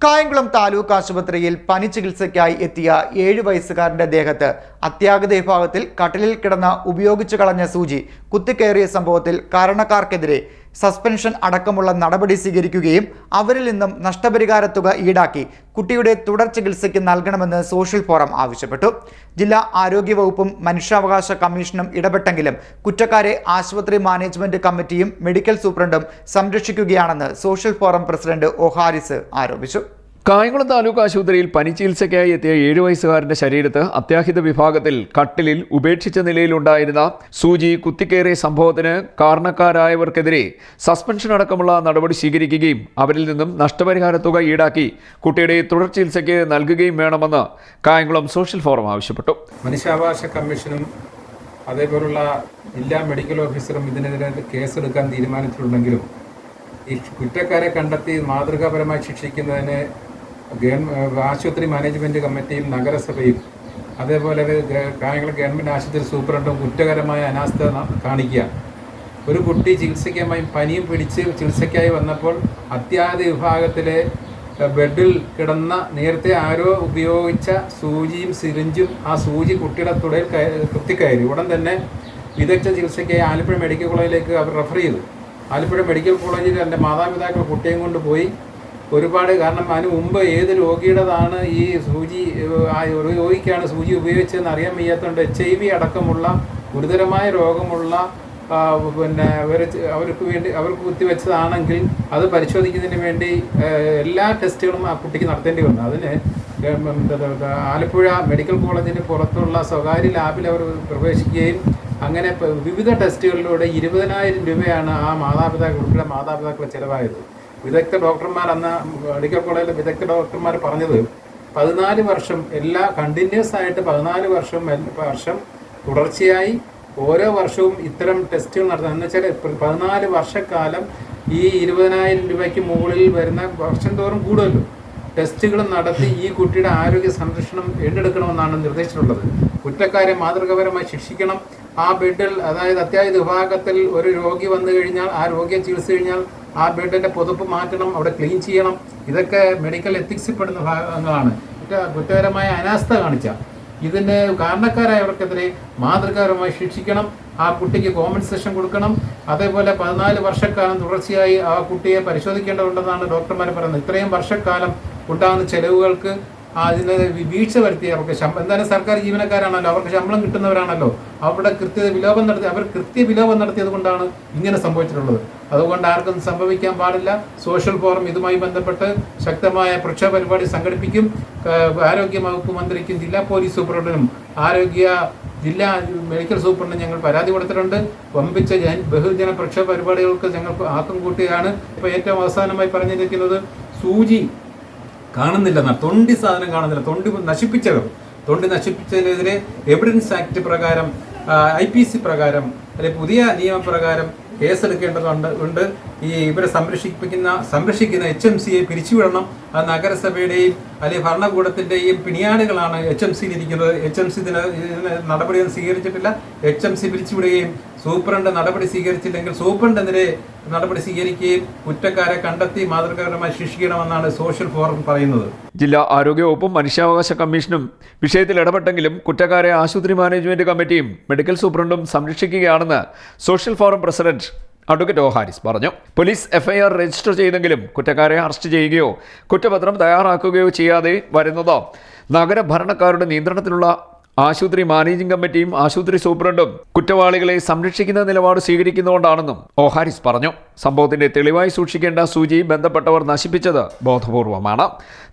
കായംകുളം താലൂക്ക് ആശുപത്രിയിൽ പനി ചികിത്സയ്ക്കായി എത്തിയ ഏഴു വയസ്സുകാരന്റെ ദേഹത്ത് അത്യാഗത വിഭാഗത്തിൽ കട്ടിലിൽ കിടന്ന ഉപയോഗിച്ചു കളഞ്ഞ സൂചി കുത്തിക്കയറിയ സംഭവത്തിൽ കാരണക്കാർക്കെതിരെ സസ്പെൻഷൻ അടക്കമുള്ള നടപടി സ്വീകരിക്കുകയും അവരിൽ നിന്നും നഷ്ടപരിഹാര തുക ഈടാക്കി കുട്ടിയുടെ തുടർ ചികിത്സയ്ക്ക് നൽകണമെന്ന് സോഷ്യൽ ഫോറം ആവശ്യപ്പെട്ടു. ജില്ലാ ആരോഗ്യവകുപ്പും മനുഷ്യാവകാശ കമ്മീഷനും ഇടപെട്ടെങ്കിലും കുറ്റക്കാരെ ആശുപത്രി മാനേജ്മെന്റ് കമ്മിറ്റിയും മെഡിക്കൽ സൂപ്രണ്ടും സംരക്ഷിക്കുകയാണെന്ന് സോഷ്യൽ ഫോറം പ്രസിഡന്റ് ഒഹാരിസ് ആരോപിച്ചു. കായംകുളം താലൂക്ക് ആശുപത്രിയിൽ പനി ചികിത്സയ്ക്കായി എത്തിയ ഏഴു വയസ്സുകാരന്റെ ശരീരത്ത് അത്യാഹിത വിഭാഗത്തിൽ കട്ടിലിൽ ഉപേക്ഷിച്ച നിലയിലുണ്ടായിരുന്ന സൂചി കുത്തിക്കേറിയ സംഭവത്തിന് കാരണക്കാരായവർക്കെതിരെ സസ്പെൻഷൻ അടക്കമുള്ള നടപടി സ്വീകരിക്കുകയും അവരിൽ നിന്നും നഷ്ടപരിഹാര തുക ഈടാക്കി കുട്ടിയുടെ തുടർ ചികിത്സയ്ക്ക് നൽകുകയും വേണമെന്ന് കായംകുളം സോഷ്യൽ ഫോറം ആവശ്യപ്പെട്ടു. മനുഷ്യാവകാശ കമ്മീഷനും അതേപോലുള്ള ജില്ലാ മെഡിക്കൽ ഓഫീസറും ഇതിനെതിരെ കേസെടുക്കാൻ തീരുമാനിച്ചിട്ടുണ്ടെങ്കിലും ഈ കുറ്റക്കാരെ കണ്ടെത്തി മാതൃകാപരമായി ശിക്ഷിക്കുന്നതിന് ആശുപത്രി മാനേജ്മെന്റ് കമ്മിറ്റിയും നഗരസഭയും അതേപോലെ കാര്യങ്ങൾ ഗവൺമെന്റ് ആശുപത്രി സൂപ്രണ്ടും കുറ്റകരമായ അനാസ്ഥ കാണിക്കുക. ഒരു കുട്ടി ചികിത്സയ്ക്കായി പനിയും പിടിച്ച് ചികിത്സയ്ക്കായി വന്നപ്പോൾ അത്യാഹിത വിഭാഗത്തിലെ ബെഡിൽ കിടന്ന നേരത്തെ ആരോ ഉപയോഗിച്ച സൂചിയും സിറിഞ്ചും ആ സൂചി കുട്ടിയുടെ തുടയിൽ കുത്തിക്കയറി. ഉടൻ തന്നെ വിദഗ്ധ ചികിത്സയ്ക്കായി ആലപ്പുഴ മെഡിക്കൽ കോളേജിലേക്ക് അവർ റെഫർ ചെയ്തു. ആലപ്പുഴ മെഡിക്കൽ കോളേജിൽ എന്റെ മാതാപിതാക്കൾ കുട്ടിയും കൊണ്ട് പോയി. ഒരുപാട് കാരണം അതിന് മുമ്പ് ഏത് രോഗിയുടേതാണ് ഈ സൂചി ഒരു രോഗിക്കാണ് സൂചി ഉപയോഗിച്ചതെന്ന് അറിയാൻ വയ്യാത്തതുകൊണ്ട് എച്ച് ഐ വി അടക്കമുള്ള ഗുരുതരമായ രോഗമുള്ള പിന്നെ അവർ അവർക്ക് വേണ്ടി അവർക്ക് കുത്തിവെച്ചതാണെങ്കിൽ അത് പരിശോധിക്കുന്നതിന് വേണ്ടി എല്ലാ ടെസ്റ്റുകളും ആ കുട്ടിക്ക് നടത്തേണ്ടി വന്നു. അതിന് ആലപ്പുഴ മെഡിക്കൽ കോളേജിന് പുറത്തുള്ള സ്വകാര്യ ലാബിൽ അവർ പ്രവേശിക്കുകയും അങ്ങനെ വിവിധ ടെസ്റ്റുകളിലൂടെ ഇരുപതിനായിരം രൂപയാണ് ആ മാതാപിതാക്കൾ കുട്ടിയുടെ മാതാപിതാക്കൾ ചിലവായത്. വിദഗ്ധ ഡോക്ടർമാർ അന്ന് മെഡിക്കൽ കോളേജിലെ വിദഗ്ധ ഡോക്ടർമാർ പറഞ്ഞത് പതിനാല് വർഷം എല്ലാ കണ്ടിന്യൂസ് ആയിട്ട് പതിനാല് വർഷം വർഷം തുടർച്ചയായി ഓരോ വർഷവും ഇത്തരം ടെസ്റ്റുകൾ നടത്തുന്നത്. എന്ന് വെച്ചാൽ പതിനാല് വർഷക്കാലം ഈ ഇരുപതിനായിരം രൂപയ്ക്ക് മുകളിൽ വരുന്ന വർഷം തോറും കൂടുതലും ടെസ്റ്റുകൾ നടത്തി ഈ കുട്ടിയുടെ ആരോഗ്യ സംരക്ഷണം ഏറ്റെടുക്കണമെന്നാണ് നിർദ്ദേശിച്ചിട്ടുള്ളത്. കുറ്റക്കാരെ മാതൃകാപരമായി ശിക്ഷിക്കണം. ആ ബെഡിൽ അതായത് അത്യാഹിത വിഭാഗത്തിൽ ഒരു രോഗി വന്നു കഴിഞ്ഞാൽ ആ രോഗിയെ ചികിത്സ കഴിഞ്ഞാൽ ആ ബെഡിന്റെ പുതപ്പ് മാറ്റണം അവിടെ ക്ലീൻ ചെയ്യണം. ഇതൊക്കെ മെഡിക്കൽ എത്തിക്സിൽ പെടുന്ന ഭാഗങ്ങളാണ് കുറ്റ- കുറ്റകരമായ അനാസ്ഥ കാണിച്ച. ഇതിന് കാരണക്കാരായവർക്കെതിരെ മാതൃകാപരമായി ശിക്ഷിക്കണം. ആ കുട്ടിക്ക് കോമ്പൻസേഷൻ കൊടുക്കണം. അതേപോലെ പതിനാല് വർഷക്കാലം തുടർച്ചയായി ആ കുട്ടിയെ പരിശോധിക്കേണ്ടതുണ്ടെന്നാണ് ഡോക്ടർമാർ പറയുന്നത്. ഇത്രയും വർഷക്കാലം ഉണ്ടാകുന്ന ചെലവുകൾക്ക് അതിന് വീഴ്ച വരുത്തി അവർക്ക് ശമ്പളം എന്തായാലും സർക്കാർ ജീവനക്കാരാണല്ലോ. അവർക്ക് ശമ്പളം കിട്ടുന്നവരാണല്ലോ. അവരുടെ കൃത്യ വിലോപം നടത്തി അവർ കൃത്യ വിലോപം നടത്തിയത് കൊണ്ടാണ് ഇങ്ങനെ സംഭവിച്ചിട്ടുള്ളത്. അതുകൊണ്ട് ആർക്കും സംഭവിക്കാൻ പാടില്ല. സോഷ്യൽ ഫോറം ഇതുമായി ബന്ധപ്പെട്ട് ശക്തമായ പ്രക്ഷോഭ പരിപാടി സംഘടിപ്പിക്കും. ആരോഗ്യ വകുപ്പ് മന്ത്രിക്കും ജില്ലാ പോലീസ് സൂപ്രണ്ടിനും ആരോഗ്യ ജില്ലാ മെഡിക്കൽ സൂപ്രണ്ടിനും ഞങ്ങൾ പരാതി കൊടുത്തിട്ടുണ്ട്. വമ്പിച്ച ബഹുജന പ്രക്ഷോഭ പരിപാടികൾക്ക് ഞങ്ങൾ ആക്കം കൂട്ടുകയാണ് ഇപ്പോൾ ഏറ്റവും അവസാനമായി പറഞ്ഞിരിക്കുന്നത് സൂചി കാണുന്നില്ലെന്ന തൊണ്ടി സാധനം കാണുന്നില്ല. തൊണ്ടി നശിപ്പിച്ചവർ. തൊണ്ടി നശിപ്പിച്ചതിനെതിരെ എവിഡൻസ് ആക്ട് പ്രകാരം ഐ പി സി പ്രകാരം അല്ലെ പുതിയ നിയമപ്രകാരം കേസെടുക്കേണ്ടതുണ്ട് ഉണ്ട്. ഈ ഇവരെ സംരക്ഷിപ്പിക്കുന്ന സംരക്ഷിക്കുന്ന എച്ച് എം സിയെ പിരിച്ചുവിടണം. അത് നഗരസഭയുടെയും അല്ലെങ്കിൽ ഭരണകൂടത്തിന്റെയും പിണിയാടുകളാണ് എച്ച് എം സിയിൽ ഇരിക്കുന്നത്. എച്ച് എം സി ഇതിന് നടപടിയൊന്നും സ്വീകരിച്ചിട്ടില്ല. എച്ച് എം സി പിരിച്ചുവിടുകയും സൂപ്രണ്ട് നടപടി സ്വീകരിച്ചില്ലെങ്കിൽ സൂപ്രണ്ടെതിരെ നടപടി സ്വീകരിക്കുകയും കുറ്റക്കാരെ കണ്ടെത്തി മാതൃകാപരമായി ശിക്ഷിക്കണമെന്നാണ് സോഷ്യൽ ഫോറം പറയുന്നത്. ജില്ലാ ആരോഗ്യവകുപ്പും മനുഷ്യാവകാശ കമ്മീഷനും വിഷയത്തിൽ ഇടപെട്ടെങ്കിലും കുറ്റക്കാരെ ആശുപത്രി മാനേജ്മെന്റ് കമ്മിറ്റിയും മെഡിക്കൽ സൂപ്രണ്ടും സംരക്ഷിക്കുകയാണെന്ന് social forum president advocate O Haris പറഞ്ഞു. പോലീസ് എഫ്ഐആർ രജിസ്റ്റർ ചെയ്തെങ്കിലും കുറ്റക്കാരെ അറസ്റ്റ് ചെയ്യുകയോ കുറ്റപത്രം തയ്യാറാക്കുകയോ ചെയ്യാതെ വരുന്നത് നഗരഭരണക്കാരുടെ നിയന്ത്രണത്തിലുള്ള ആശുപത്രി മാനേജിംഗ് കമ്മിറ്റിയും ആശുപത്രി സൂപ്രണ്ടും കുറ്റവാളികളെ സംരക്ഷിക്കുന്ന നിലപാട് സ്വീകരിക്കുന്നതുകൊണ്ടാണെന്നും ഓഹാരിസ് പറഞ്ഞു. സംഭവത്തിന്റെ തെളിവായി സൂക്ഷിക്കേണ്ട സൂചി ബന്ധപ്പെട്ടവർ നശിപ്പിച്ചത് ബോധപൂർവമാണ്.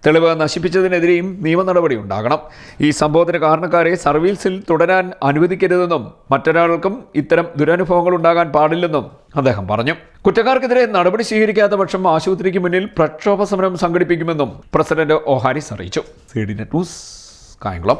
തെളിവ് നശിപ്പിച്ചതിനെതിരെയും നിയമ നടപടി ഉണ്ടാകണം. ഈ സംഭവത്തിന് കാരണക്കാരെ സർവീസിൽ തുടരാൻ അനുവദിക്കരുതെന്നും മറ്റൊരാൾക്കും ഇത്തരം ദുരനുഭവങ്ങൾ ഉണ്ടാകാൻ പാടില്ലെന്നും അദ്ദേഹം പറഞ്ഞു കുറ്റക്കാർക്കെതിരെ നടപടി സ്വീകരിക്കാത്ത പക്ഷം ആശുപത്രിക്ക് മുന്നിൽ പ്രക്ഷോഭ സമരം സംഘടിപ്പിക്കുമെന്നും പ്രസിഡന്റ് ഓഹാരിസ് അറിയിച്ചു. C D net news Kayamkulam.